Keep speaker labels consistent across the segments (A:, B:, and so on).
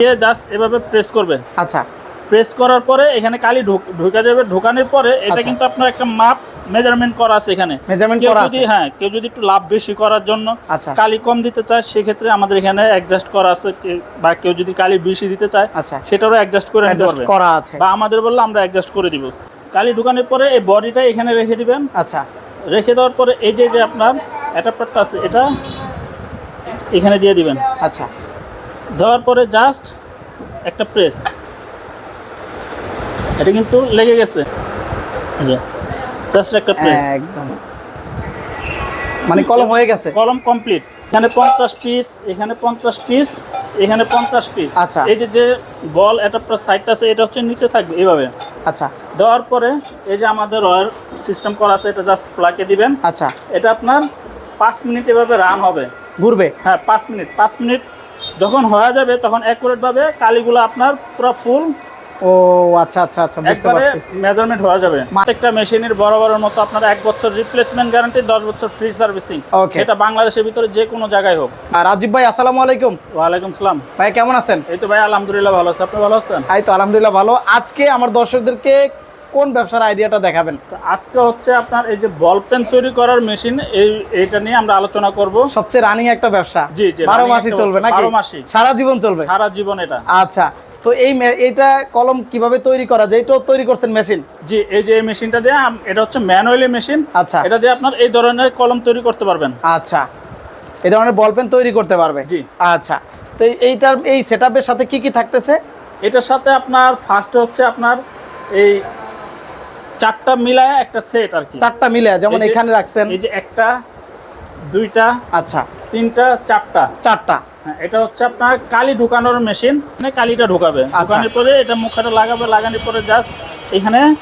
A: দিয়ে জাস্ট এভাবে প্রেস করবে
B: আচ্ছা।
A: প্রেস করার পরে এখানে কালি ঢুক- যাবে। ঢোকানোর পরে এটা
B: আচ্ছা।
A: কিন্তু আপনার একটা মাপ মেজারমেন্ট করা আছে এখানে। কেউ
B: করা আছে।
A: হ্যাঁ কেউ যদি একটু লাভ বেশি করার জন্য
B: আচ্ছা।
A: কালি কম দিতে চায় সেক্ষেত্রে আমাদের এখানে অ্যাডজাস্ট করা আছে। বা কেউ যদি কালি বেশি দিতে চায়
B: আচ্ছা।
A: সেটারও অ্যাডজাস্ট করে নিতে পারবে।
B: করা আছে।
A: বা আমাদের বললে আমরা অ্যাডজাস্ট করে দিব। কালি ঢুকানোর পরে এই বডিটা এখানে রেখে দিবেন।
B: আচ্ছা।
A: রেখে দেওয়ার পরে এই যে যে আপনার অ্যাডাপ্টারটা আছে এটা এখানে দিয়ে দিবেন।
B: আচ্ছা।
A: দেওয়ার পরে জাস্ট একটা প্রেস এটা কিন্তু লেগে গেছে। জাস্ট একটা প্রেস
B: একদম। মানে কলম হয়ে গেছে।
A: কলম কমপ্লিট এখানে পঞ্চাশ পিস এখানে পঞ্চাশ পিস এখানে পঞ্চাশ পিস
B: আচ্ছা।
A: এই যে যে বল অ্যাডাপ্টার সাইডটা আছে এটা হচ্ছে নিচে থাকবে এইভাবে।
B: আচ্ছা।
A: দেওয়ার পরে এই যে আমাদের ওয়ার সিস্টেম করা আছে এটা জাস্ট ফ্লাকে দিবেন।
B: আচ্ছা।
A: এটা আপনার পাঁচ মিনিট এভাবে রান হবে।
B: ঘুরবে।
A: হ্যাঁ পাঁচ মিনিট পাঁচ মিনিট যখন হয়ে যাবে তখন অ্যাকুরেটভাবে কালিগুলো আপনার পুরো ফুল
B: ও আচ্ছা আচ্ছা আচ্ছা বুঝতে পারছি।
A: মেজারমেন্ট হয়ে যাবে। প্রত্যেকটা মেশিনের বরাবরের মতো আপনার এক বছর রিপ্লেসমেন্ট গ্যারান্টি দশ বছর ফ্রি সার্ভিসিং. সেটা বাংলাদেশের ভিতরে যে কোনো জায়গায় হোক।
B: আর রাজীব ভাই আসসালামু আলাইকুম।
A: ওয়ালাইকুম সালাম।
B: ভাই কেমন আছেন?
A: এই তো ভাই আলহামদুলিল্লাহ ভালো আছে। আপনি ভালো আছেন?
B: এই তো আলহামদুলিল্লাহ ভালো। আজকে আমার দর্শকদেরকে কোন ব্যবসার আইডিয়াটা দেখাবেন?
A: আজকে হচ্ছে আপনার এই যে বল পেন তৈরি করার মেশিন এই এইটা নিয়ে আমরা আলোচনা করব।
B: সবচেয়ে রানিং একটা ব্যবসা?
A: জি, জি,
B: বারো
A: running
B: মাসই চলবে নাকি?
A: বারো মাসই।
B: সারা জীবন চলবে?
A: সারা জীবন এটা।
B: আচ্ছা তো এই এইটা কলম কীভাবে তৈরি করা যায়? এটাও তৈরি করছেন মেশিন?
A: জি এই যে মেশিনটা দিয়ে এটা হচ্ছে ম্যানুয়ালি মেশিন।
B: আচ্ছা।
A: এটা দিয়ে আপনার এই ধরনের কলম তৈরি করতে পারবেন।
B: আচ্ছা এই ধরনের বল পেন তৈরি করতে পারবে?
A: জি।
B: আচ্ছা তো এইটার এই সেটআপের সাথে কি কি থাকতেছে?
A: এটার সাথে আপনার ফার্স্ট হচ্ছে আপনার এই চারটা মিলায় একটা সেট আর কি।
B: চারটা মিলে যেমন এখানে রাখছেন।
A: এই যে একটা দুইটা
B: আচ্ছা।
A: তিনটা চারটা।
B: চারটা।
A: হ্যাঁ, এটা হচ্ছে আপনার কালি ঢুকানোর মেশিন মানে কালিটা ঢুকাবে।
B: আচ্ছা।
A: ঢুকানোর পরে এটা মুখটা লাগাবে লাগানোর পরে জাস্ট এখানে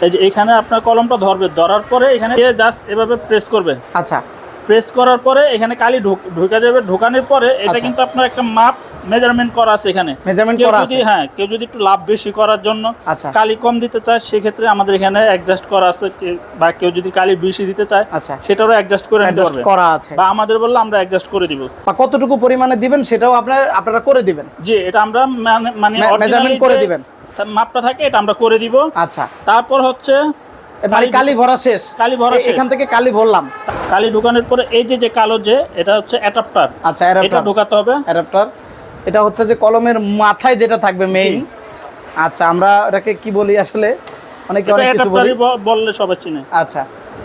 A: এই যে এখানে আপনার কলমটা ধরবে। ধরার পরে এখানে জাস্ট এভাবে প্রেস করবে।
B: আচ্ছা।
A: প্রেস করার পরে এখানে কালি ঢুক- ঢুকে যাবে। ঢোকানোর পরে এটা
B: আচ্ছা।
A: কিন্তু আপনার একটা মাপ মেজারমেন্ট করা আছে এখানে। কেউ
B: করা আছে।
A: হ্যাঁ কেউ যদি একটু লাভ বেশি করার জন্য
B: আচ্ছা।
A: কালি কম দিতে চায় সেক্ষেত্রে আমাদের এখানে অ্যাডজাস্ট করা আছে। বা কেউ যদি কালি বেশি দিতে চায়
B: আচ্ছা।
A: সেটারও অ্যাডজাস্ট করে নিতে পারবে।
B: করা আছে।
A: বা আমাদের বললে আমরা অ্যাডজাস্ট করে দিব।
B: বা কতটুকু পরিমাণে দিবেন সেটাও আপনার আপনারা করে দিবেন।
A: জি এটা আমরা মানে- মানে
B: মে-
A: originally
B: measurement করে দিবেন।
A: মাপটা থাকে এটা আমরা করে দিব।
B: আচ্ছা।
A: তারপর হচ্ছে
B: মানে কালি ভরা শেষ।
A: কালি ভরা শেষ।
B: এখান থেকে কালি ভরলাম।
A: কালি ঢুকানোর পরে এই যে যে কালো যে এটা হচ্ছে অ্যাডাপ্টার
B: আচ্ছা
A: এটা ঢুকাতে হবে।
B: অ্যাডাপ্টার এটা হচ্ছে যে কলমের মাথায় যেটা থাকবে মেইন আচ্ছা আমরা এটাকে কি বলি আসলে? অনেকে অনেক কিছু বলি।
A: বললে সবাই চিনে।
B: আচ্ছা।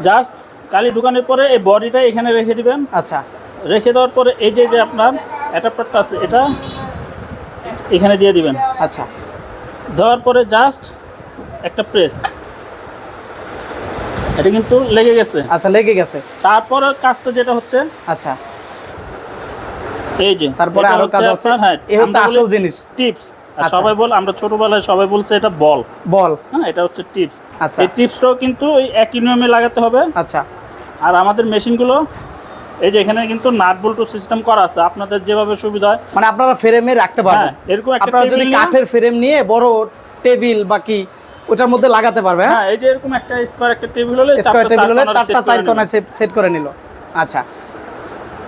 A: জাস্ট কালি ঢুকানোর পরে এই বডিটা এখানে রেখে দিবেন।
B: আচ্ছা।
A: রেখে দেওয়ার পরে এই যে যে আপনার অ্যাডাপ্টারটা আছে এটা এখানে দিয়ে দিবেন।
B: আচ্ছা।
A: দেওয়ার পরে জাস্ট একটা প্রেস এটা কিন্তু লেগে গেছে।
B: আচ্ছা লেগে গেছে।
A: তারপর কাজটা যেটা হচ্ছে
B: আচ্ছা।
A: এই যে
B: তারপরে
A: আরও
B: কাজ আছে।
A: হ্যাঁ,
B: এই হচ্ছে আসল জিনিস।
A: টিপস
B: আচ্ছা।
A: সবাই বল আমরা ছোটবেলায় সবাই বলছে এটা বল।
B: বল।
A: হ্যাঁ এটা হচ্ছে টিপস
B: আচ্ছা।
A: এই টিপসটাও কিন্তু ওই একই নিয়মে লাগাতে হবে।
B: আচ্ছা।
A: আর আমাদের মেশিনগুলো এই যে এখানে কিন্তু নাট বল্টু সিস্টেম করা আছে। আপনাদের যেভাবে সুবিধা হয়।
B: মানে আপনারা ফ্রেমে রাখতে পারবেন।
A: হ্যাঁ, এরকম একটা
B: আপনারা যদি কাঠের ফ্রেম নিয়ে বড় টেবিল বাকি ওটার মধ্যে লাগাতে পারবে হ্যাঁ?
A: হ্যাঁ এই যে এরকম একটা স্কোয়ার একটা টেবিল হলে
B: স্কোয়ার টেবিল হলে চারটা চার কোণায় সেট করে নিল। আচ্ছা।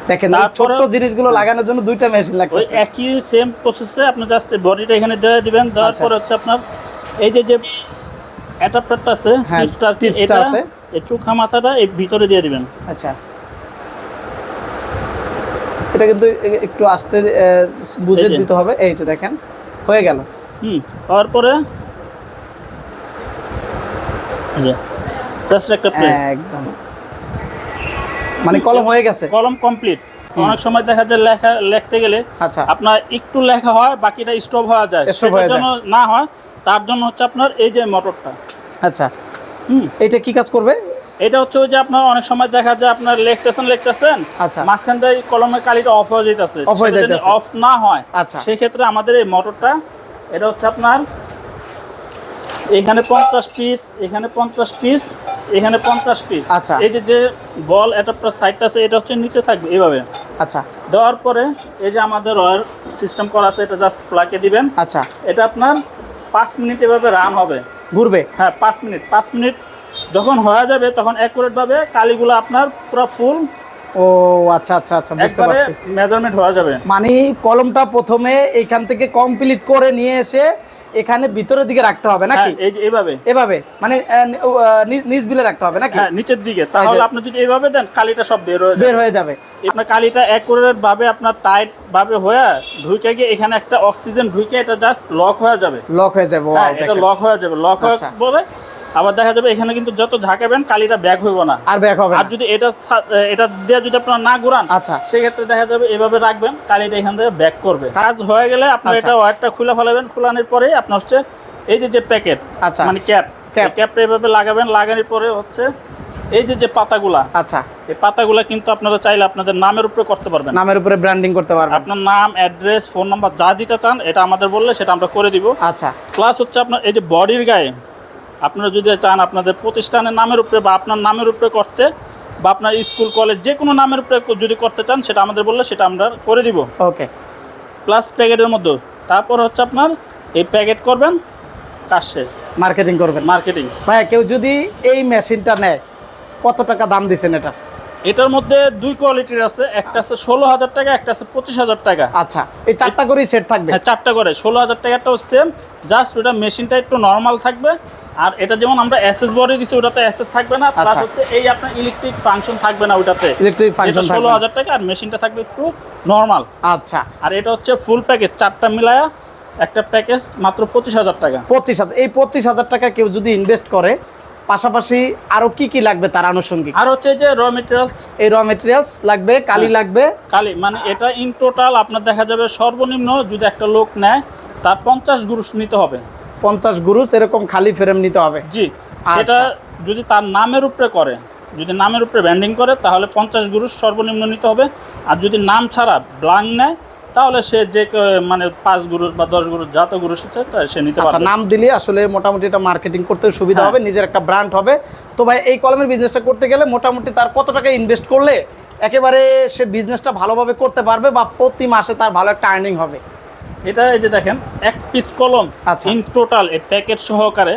B: দেখেন ছোট্ট জিনিসগুলো লাগানোর জন্য দুইটা মেশিন লাগতেছে।
A: একই সেম প্রসেসে আপনি জাস্ট বডিটা এখানে দিয়ে দিবেন দেওয়ার
B: আচ্ছা।
A: পরে হচ্ছে আপনার এই যে যে অ্যাডাপ্টারটা আছে
B: হ্যাঁ,
A: টিপসটা এটা
B: আছে।
A: এই চোখা মাথাটা এই ভিতরে দিয়ে দিবেন।
B: আচ্ছা। এটা কিন্তু একটু আস্তে বুঝে দিতে হবে। এই যে দেখেন হয়ে গেল।
A: হুম হওয়ার পরে জাস্ট একটা
B: একদম। মানে কলম হয়ে গেছে?
A: কলম কমপ্লিট অনেক সময় দেখা যায় লেখা লিখতে গেলে
B: আচ্ছা।
A: আপনার একটু লেখা হয় বাকিটা স্টপ হয়ে যায়। সেটার
B: হয়ে যায়।
A: জন্য না হয় তার জন্য হচ্ছে আপনার এই যে মোটরটা
B: আচ্ছা।
A: হুম।
B: এটা কি কাজ করবে?
A: এটা হচ্ছে যে আপনার অনেক সময় দেখা যায় আপনার লিখতেছেন লিখতেছেন
B: আচ্ছা।
A: মাঝখান দিয়ে কলমের কালিটা অফ হয়ে যাইতেছে।
B: Off হয়ে যাইতাছে।
A: অফ না হয়
B: আচ্ছা।
A: সেক্ষেত্রে আমাদের এই মোটরটা এটা হচ্ছে আপনার এখানে পঞ্চাশ পিস এখানে পঞ্চাশ পিস এখানে পঞ্চাশ পিস
B: আচ্ছা।
A: এই যে যে বল অ্যাডাপ্টার সাইডটা আছে এটা হচ্ছে নিচে থাকবে এইভাবে।
B: আচ্ছা।
A: দেওয়ার পরে এই যে আমাদের ওয়ার সিস্টেম করা আছে এটা জাস্ট প্লাকে দিবেন।
B: আচ্ছা।
A: এটা আপনার পাঁচ মিনিট এভাবে রান হবে।
B: ঘুরবে?
A: হ্যাঁ পাঁচ মিনিট। পাঁচ মিনিট যখন হয়ে যাবে তখন অ্যাকুরেটভাবে কালিগুলো আপনার পুরো ফুল
B: ও আচ্ছা আচ্ছা আচ্ছা বুঝতে পারছি।
A: মেজারমেন্ট হয়ে যাবে।
B: মানে কলমটা প্রথমে এইখান থেকে কমপ্লিট করে নিয়ে এসে এখানে ভিতরের দিকে রাখতে হবে নাকি?
A: হ্যাঁ এই যে এইভাবে
B: এভাবে মানে নিচ- বিলে রাখতে হবে নাকি?
A: হ্যাঁ নিচের দিকে। তাহলে আপনি যদি এইভাবে দেন কালিটা সব বের হয়ে
B: বের হয়ে যাবে।
A: আপনার কালিটা অ্যাকুরেট ভাবে আপনার টাইট ভাবে হয়ে ঢুকে গিয়ে এখানে একটা অক্সিজেন ঢুকে এটা জাস্ট লক হয়ে যাবে।
B: লক হয়ে যাবে
A: হ্যাঁ এটা লক হয়ে যাবে। লক হয়ে
B: আচ্ছা।
A: আবার দেখা যাবে এখানে কিন্তু যত ঝাঁকাবেন কালিটা ব্যাক হইব না।
B: আর ব্যাক হবে
A: আর যদি এটা এটা দিয়ে যদি আপনার না ঘুরান
B: আচ্ছা।
A: সেক্ষেত্রে দেখা যাবে এভাবে রাখবেন কালিটা এখান থেকে ব্যাক করবে কাজ হয়ে গেলে আপনার
B: আচ্ছা।
A: এটা ওয়ারটা খুলে ফেলাবেন খোলানোর পরে আপনার হচ্ছে এই যে যে প্যাকেট
B: আচ্ছা।
A: মানে ক্যাপ। ক্যাপটা এভাবে লাগাবেন লাগানোর পরে হচ্ছে এই যে যে পাতাগুলা
B: আচ্ছা।
A: এই পাতাগুলা কিন্তু আপনারা চাইলে আপনাদের নামের উপরে করতে পারবেন।
B: নামের উপরে ব্র্যান্ডিং করতে পারবেন।
A: আপনার নাম অ্যাড্রেস ফোন নাম্বার যা দিতে চান এটা আমাদের বললে সেটা আমরা করে দিব।
B: আচ্ছা।
A: প্লাস হচ্ছে আপনার এই যে বডির গায়ে আপনারা যদি চান আপনাদের প্রতিষ্ঠানের নামের উপরে বা আপনার নামের উপরে করতে বা আপনার স্কুল কলেজ যে কোনো নামের উপরে যদি করতে চান সেটা আমাদের বললে সেটা আমরা করে দিব।
B: ওকে।
A: প্লাস প্যাকেটের মধ্যে। তারপর হচ্ছে আপনার এই প্যাকেট করবেন কাজ শেষ।
B: মার্কেটিং করবেন।
A: মার্কেটিং
B: ভাই কেউ যদি এই মেশিনটা নেয় কত টাকা দাম দিছেন এটা?
A: এটার মধ্যে দুই কোয়ালিটির আছে একটা আছে ষোলো হাজার টাকা একটা আছে পঁচিশ হাজার টাকা।
B: আচ্ছা এই চারটা করেই সেট থাকবে?
A: হ্যাঁ চারটা করে ষোলো হাজার টাকাটাও সেম জাস্ট ওটা মেশিনটা একটু নর্মাল থাকবে আর এটা যেমন আমরা এসএস বডি দিচ্ছি ওটাতে এসএস থাকবে না প্লাস
B: আচ্ছা।
A: হচ্ছে এই আপনার ইলেকট্রিক ফাংশন থাকবে না ওটাতে।
B: ইলেকট্রিক ফাংশন থাকবে
A: হাজার টাকা আর মেশিনটা থাকবে একটু নর্মাল
B: আচ্ছা।
A: আর এটা হচ্ছে ফুল প্যাকেজ চারটা মিলায়া একটা প্যাকেজ মাত্র পঁচিশ হাজার টাকা।
B: পঁচিশ হাজার। এই পঁচিশ হাজার টাকা কেউ যদি ইনভেস্ট করে পাশাপাশি আরও কি কি লাগবে তার আনুষঙ্গিক?
A: আর হচ্ছে যে র মেটেরিয়ালস
B: এই র মেটেরিয়ালস লাগবে কালি
A: হ্যাঁ।
B: লাগবে।
A: কালি মানে এটা ইন টোটাল আপনার দেখা যাবে সর্বনিম্ন যদি একটা লোক নেয় তার পঞ্চাশ গুরুষ নিতে হবে।
B: পঞ্চাশ গুরুস এরকম খালি ফ্রেম নিতে হবে।
A: জি সেটা
B: আচ্ছা।
A: যদি তার নামের উপরে করে যদি নামের উপরে ব্যান্ডিং করে তাহলে পঞ্চাশ গুরুষ সর্বনিম্ন নিতে হবে। আর যদি নাম ছাড়া ব্লাং নেয় তাহলে সে যে মানে পাঁচ গুরুষ বা দশ গুরুষ যত গুরুষ তা সে নিতে
B: আচ্ছা
A: পারবে।
B: নাম দিলে আসলে মোটামুটি এটা মার্কেটিং করতে সুবিধা
A: হ্যাঁ।
B: হবে নিজের একটা ব্র্যান্ড হবে। তো ভাই এই কলমের বিজনেসটা করতে গেলে মোটামুটি তার কত টাকা ইনভেস্ট করলে একেবারে সে বিজনেসটা ভালোভাবে করতে পারবে বা প্রতি মাসে তার ভালো একটা আর্নিং হবে?
A: এটা এই যে দেখেন এক পিস কলম
B: আচ্ছা।
A: ইন টোটাল এই প্যাকেট সহকারে।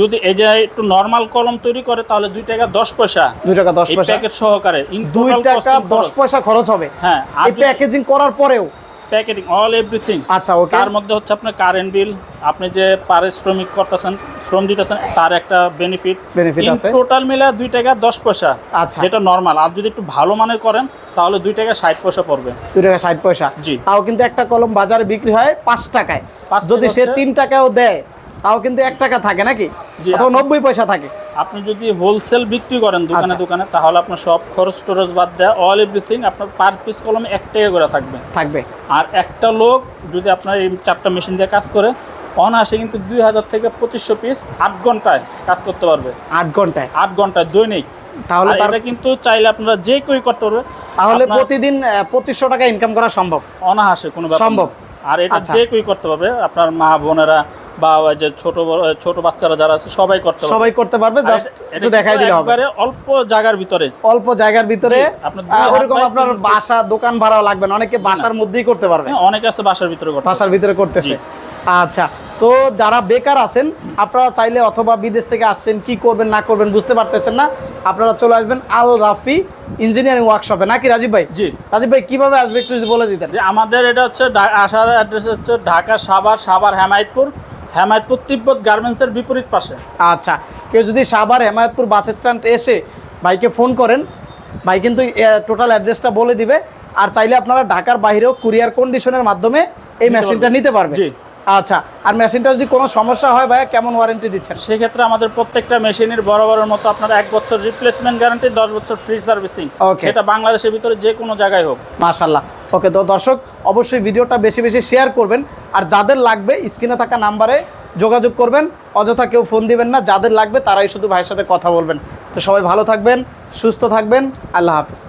A: যদি এই যে একটু নর্মাল কলম তৈরি করে তাহলে দুই টাকা দশ পয়সা।
B: দুই টাকা দশ পয়সা।
A: প্যাকেট সহকারে
B: দুই টাকা দশ। পয়সা খরচ হবে।
A: হ্যাঁ আর
B: এই প্যাকেজিং করার পরেও।
A: প্যাকেটিং অল এভরিথিং
B: আচ্ছা ওকে
A: তার মধ্যে হচ্ছে আপনার কারেন্ট বিল আপনি যে পারিশ্রমিক করতেছেন শ্রম দিতেছেন তার একটা বেনিফিট
B: Benefit আছে।
A: টোটাল মিলে দুই টাকা দশ পয়সা
B: আচ্ছা।
A: যেটা নর্মাল আর যদি একটু ভালো মানের করেন তাহলে দুই টাকা ষাট পয়সা পড়বে।
B: দুই টাকা ষাট পয়সা।
A: জি।
B: তাও কিন্তু একটা কলম বাজারে বিক্রি হয় পাঁচ টাকায়। যদি সে তিন টাকাও দেয় তাও কিন্তু এক টাকা থাকে নাকি? অথবা নব্বই পয়সা থাকে।
A: আপনি যদি হোলসেল বিক্রি করেন দোকানে
B: আচ্ছা।
A: দোকানে তাহলে আপনার সব খরচ টরচ বাদ দেয় অল এভরিথিং আপনার পার পিস কলমে এক টাকা করে থাকবে।
B: থাকবে।
A: আর একটা লোক যদি আপনার এই চারটা মেশিন দিয়ে কাজ করে অনায়াসে কিন্তু দুই হাজার থেকে পঁচিশশো পিস আট ঘন্টায় কাজ করতে পারবে।
B: আট ঘন্টায়?
A: আট ঘন্টায় দৈনিক।
B: তাহলে
A: এটা কিন্তু চাইলে আপনারা যে কেউ করতে পারবে।
B: তাহলে প্রতিদিন পঁচিশশো টাকা ইনকাম করা সম্ভব?
A: অনাহাসে কোনো
B: সম্ভব।
A: আর এটা
B: আচ্ছা।
A: যে কেউ করতে পারবে আপনার মা বোনেরা বা যে ছোট ছোট বাচ্চারা যারা আছে সবাই করতে
B: সবাই করতে পারবে জাস্ট একটু দেখাই দিলে হবে।
A: অল্প জায়গার ভিতরে।
B: অল্প জায়গার ভিতরে ওরকম আপনার বাসা দোকান ভাড়াও লাগবে না। অনেকে বাসার মধ্যেই করতে পারবে।
A: হ্যাঁ, অনেকে আছে বাসার ভিতরে করতে
B: বাসার ভিতরে করতেছে। আচ্ছা। তো যারা বেকার আছেন আপনারা চাইলে অথবা বিদেশ থেকে আসছেন কি করবেন না করবেন বুঝতে পারতেছেন না আপনারা চলে আসবেন আল রাফি ইঞ্জিনিয়ারিং ওয়ার্কশপে নাকি রাজীব ভাই?
A: জি।
B: রাজীব ভাই কীভাবে আসবে একটু যদি বলে দিতেন?
A: যে আমাদের এটা হচ্ছে আসার অ্যাড্রেস হচ্ছে ঢাকা সাভার সাভার হেমায়তপুর। হেমায়তপুর তিব্বত গার্মেন্টসের বিপরীত পাশে।
B: আচ্ছা কেউ যদি সাভার হেমায়তপুর বাস স্ট্যান্ড এসে ভাইকে ফোন করেন ভাই কিন্তু টোটাল অ্যাড্রেসটা বলে দিবে। আর চাইলে আপনারা ঢাকার বাইরেও কুরিয়ার কন্ডিশনের মাধ্যমে এই মেশিনটা নিতে পারবেন।
A: জি।
B: আচ্ছা আর মেশিনটা যদি কোনো সমস্যা হয় ভাইয়া কেমন ওয়ারেন্টি দিচ্ছেন?
A: সেক্ষেত্রে আমাদের প্রত্যেকটা মেশিনের বরাবরের মতো আপনার এক বছর রিপ্লেসমেন্ট গ্যারান্টি দশ বছর ফ্রি সার্ভিসিং
B: Okay.
A: সেটা বাংলাদেশের ভিতরে যে কোনো জায়গায় হোক।
B: মাশাল্লাহ ওকে তো দর্শক অবশ্যই ভিডিওটা বেশি বেশি শেয়ার করবেন। আর যাদের লাগবে স্ক্রিনে থাকা নাম্বারে যোগাযোগ করবেন। অযথা কেউ ফোন দিবেন না যাদের লাগবে তারাই শুধু ভাইয়ের সাথে কথা বলবেন। তো সবাই ভালো থাকবেন সুস্থ থাকবেন। আল্লাহ হাফিজ।